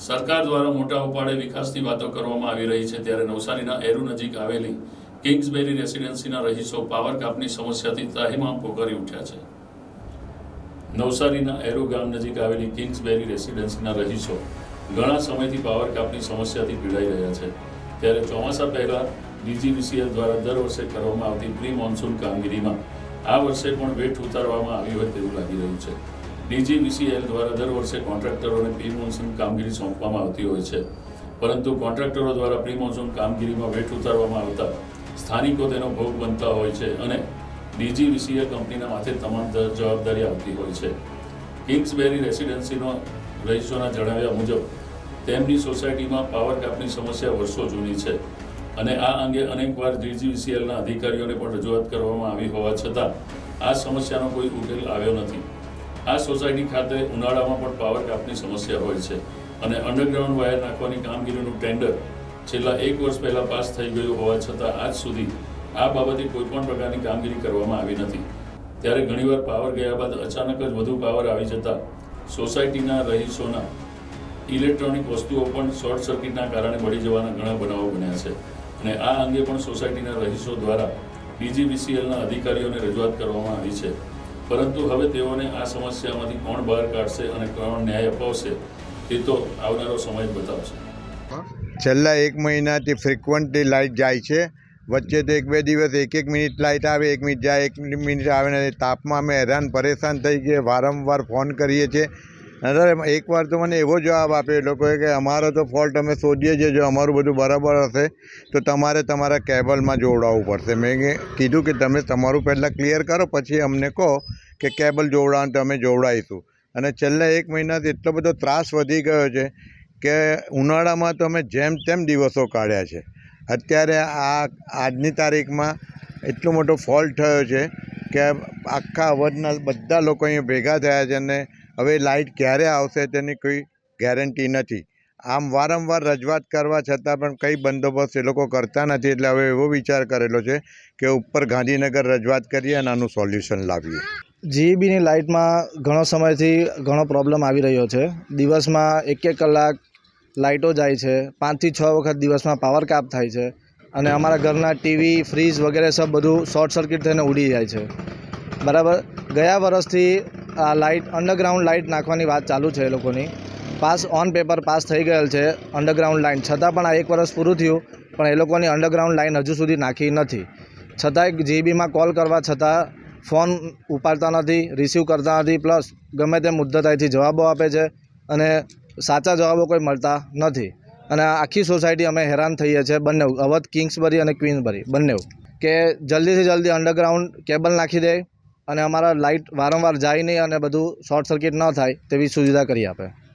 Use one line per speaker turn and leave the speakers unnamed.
સરકાર દ્વારા મોટા ઉપાડે વિકાસની વાતો કરવામાં આવી રહી છે ત્યારે નવસારીના એરુ નજીક આવેલી કિંગ્સબેરી રેસિડેન્સીના રહીશો પાવર કાપની સમસ્યાથી ત્રાહિમામ પોકારી ઉઠ્યા છે. નવસારીના એરુ ગામ નજીક આવેલી કિંગ્સબેરી રેસિડેન્સીના રહીશો ઘણા સમયથી પાવર કાપની સમસ્યાથી પીડાઈ રહ્યા છે. ત્યારે ચોમાસા પહેલા ડીજીવીસીએલ દ્વારા દર વર્ષે કરવામાં આવતી પ્રી મોન્સૂન કામગીરીમાં આ વર્ષે પણ વેઠ ઉતારવામાં આવી હોય તેવું લાગી રહ્યું છે. ડીજીવીસીએલ દ્વારા દર વર્ષે કોન્ટ્રાક્ટરોને પ્રી મોન્સૂન કામગીરી સોંપવામાં આવતી હોય છે. પરંતુ કોન્ટ્રાક્ટરો દ્વારા પ્રી મોન્સૂન કામગીરીમાં વેઠ ઉતારવામાં આવતા સ્થાનિકો તેનો ભોગ બનતા હોય છે અને ડીજીવીસીએલ કંપનીના માથે તમામ જવાબદારી આવતી હોય છે. કિંગ્સબેરી રેસિડેન્સીનો રહીશોના જણાવ્યા મુજબ, તેમની સોસાયટીમાં પાવર કાપની સમસ્યા વર્ષો જૂની છે અને આ અંગે અનેકવાર ડીજીવીસીએલના અધિકારીઓને પણ રજૂઆત કરવામાં આવી હોવા છતાં આ સમસ્યાનો કોઈ ઉકેલ આવ્યો નથી. આ સોસાયટી ખાતે ઉનાળામાં પણ પાવર કાપની સમસ્યા હોય છે અને અંડરગ્રાઉન્ડ વાયર નાખવાની કામગીરીનું ટેન્ડર છેલ્લા એક વર્ષ પહેલાં પાસ થઈ ગયું હોવા છતાં આજ સુધી આ બાબતે કોઈપણ પ્રકારની કામગીરી કરવામાં આવી નથી. ત્યારે ઘણીવાર પાવર ગયા બાદ અચાનક જ વધુ પાવર આવી જતા સોસાયટીના રહીશોના ઇલેક્ટ્રોનિક વસ્તુઓ પણ શોર્ટ સર્કિટના કારણે બળી જવાના ઘણા બનાવો બન્યા છે અને આ અંગે પણ સોસાયટીના રહીશો દ્વારા ડીજીવીસીએલના અધિકારીઓને રજૂઆત કરવામાં આવી છે. પરંતુ હવે તેઓને આ સમસ્યામાંથી કોણ બહાર કાઢશે અને કોણ ન્યાય અપાવશે તે તો આવનારો સમય બતાવશે.
છેલ્લા એક મહિનાથી ફ્રિકવન્ટલી લાઇટ જાય છે. વચ્ચે તો એક બે દિવસ, એક એક મિનિટ લાઇટ આવે, એક મિનિટ જાય, એક મિનિટ આવે ને તાપમાં અમે હેરાન, પરેશાન થઈ ગયા, વારંવાર ફોન કરીએ છીએ. અરે એકવાર તો મને એવો જવાબ આપ્યો એ લોકોએ કે, અમારો તો ફોલ્ટ અમે શોધીએ છીએ, જો અમારું બધું બરાબર હશે, તો તમારે તમારા કેબલમાં જોડાવવું પડશે. મેં કીધું કે તમે તમારું પહેલાં ક્લિયર કરો, પછી અમને કહો કે કેબલ જોડાવાનું તો અમે જોડાઈશું અને છેલ્લા એક મહિનાથી એટલો બધો ત્રાસ વધી ગયો છે કે ઉનાળામાં તો અમે જેમ તેમ દિવસો કાઢ્યા છે. અત્યારે આ આજની તારીખમાં એટલો મોટો ફોલ્ટ થયો છે કે આખા અવધના બધા લોકો અહીંયા ભેગા થયા છે અને હવે લાઇટ ક્યારે આવશે તેની કોઈ ગેરંટી નથી. આમ વારંવાર રજૂઆત કરવા છતાં પણ કંઈ બંદોબસ્ત એ લોકો કરતા નથી એટલે હવે એવો વિચાર કરેલો છે કે ઉપર ગાંધીનગર રજૂઆત કરીએ અને આનું સોલ્યુશન લાવીએ.
જીઈબીની લાઇટમાં ઘણો સમયથી ઘણો પ્રોબ્લેમ આવી રહ્યો છે. દિવસમાં એક એક કલાક લાઇટો જાય છે. પાંચથી છ વખત દિવસમાં પાવર કાપ થાય છે અને અમારા ઘરના ટીવી, ફ્રીજ વગેરે સબ બધું શોર્ટ સર્કિટ થઈને ઉડી જાય છે. બરાબર? ગયા વર્ષથી આ લાઇટ અંડરગ્રાઉન્ડ લાઇટ નાખવાની વાત ચાલુ છે એ લોકોની. પાસ ઓન પેપર પાસ થઈ ગયેલ છે અંડરગ્રાઉન્ડ લાઇન છતાં પણ આ એક વર્ષ પૂરું થયું, પણ એ લોકોની અંડરગ્રાઉન્ડ લાઇન હજુ સુધી નાખી નથી. છતાંય જીબીમાં કોલ કરવા છતાં ફોન ઉપાડતા નથી રિસીવ કરતા નથી પ્લસ ગમે તે મુદ્દતાઈથી જવાબો આપે છે અને સાચા જવાબો કોઈ મળતા નથી. અને આખી સોસાયટી અમે હેરાન થઈએ છીએ બંને અવધ કિંગ્સબરી અને ક્વીન્સબરી બંને કે જલ્દીથી જલ્દી અંડરગ્રાઉન્ડ કેબલ નાખી દે અને અમારા લાઇટ વારંવાર જાય નહીં અને બધું શોર્ટ સર્કિટ ન થાય તેવી સુવિધા કરી આપે.